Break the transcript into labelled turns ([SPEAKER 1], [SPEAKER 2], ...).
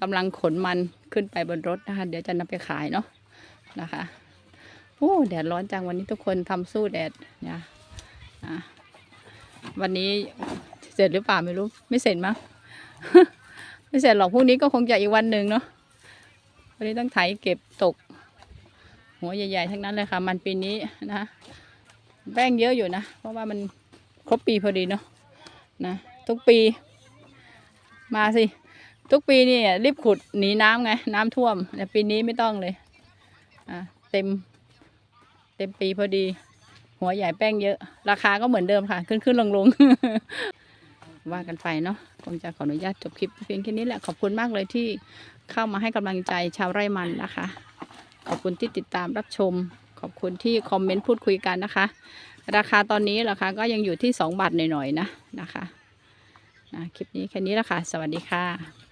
[SPEAKER 1] กำลังขนมันขึ้นไปบนรถนะคะ เดี๋ยวจะนำไปขายเนาะนะคะโอ้แดดร้อนจังวันนี้ทุกคนทำสู้แดดเนี่ยอะวันนี้เสร็จหรือเปล่าไม่รู้ ไม่เสร็จมั้งไม่เสร็จหรอกพรุ่งนี้ก็คงจะอีกวันหนึ่งเนาะวันนี้ต้องไถเก็บตก หัวใหญ่ๆทั้งนั้นเลยค่ะ มันปีนี้นะแป้งเยอะอยู่นะ เพราะว่ามันครบปีพอดีเนาะนะทุกปี มาสิ ทุกปีนี่รีบขุดหนีน้ำไง น้ำท่วมแต่ปีนี้ไม่ต้องเลยอะเต็ม เต็มปีพอดี หัวใหญ่แป้งเยอะ ราคาก็เหมือนเดิมค่ะ ขึ้นขึ้นลงลงว่ากันไปเนาะคงจะขออนุญาตจบคลิปเพียงแค่นี้แหละ ขอบคุณมากเลยที่เข้ามาให้กำลังใจชาวไร่มันนะคะ ขอบคุณที่ติดตามรับชม ขอบคุณที่คอมเมนต์พูดคุยกันนะคะ ราคาตอนนี้ราคาก็ยังอยู่ที่ 2 บาทหน่อยๆนะนะคะนะคลิปนี้แค่นี้ละค่ะ สวัสดีค่ะ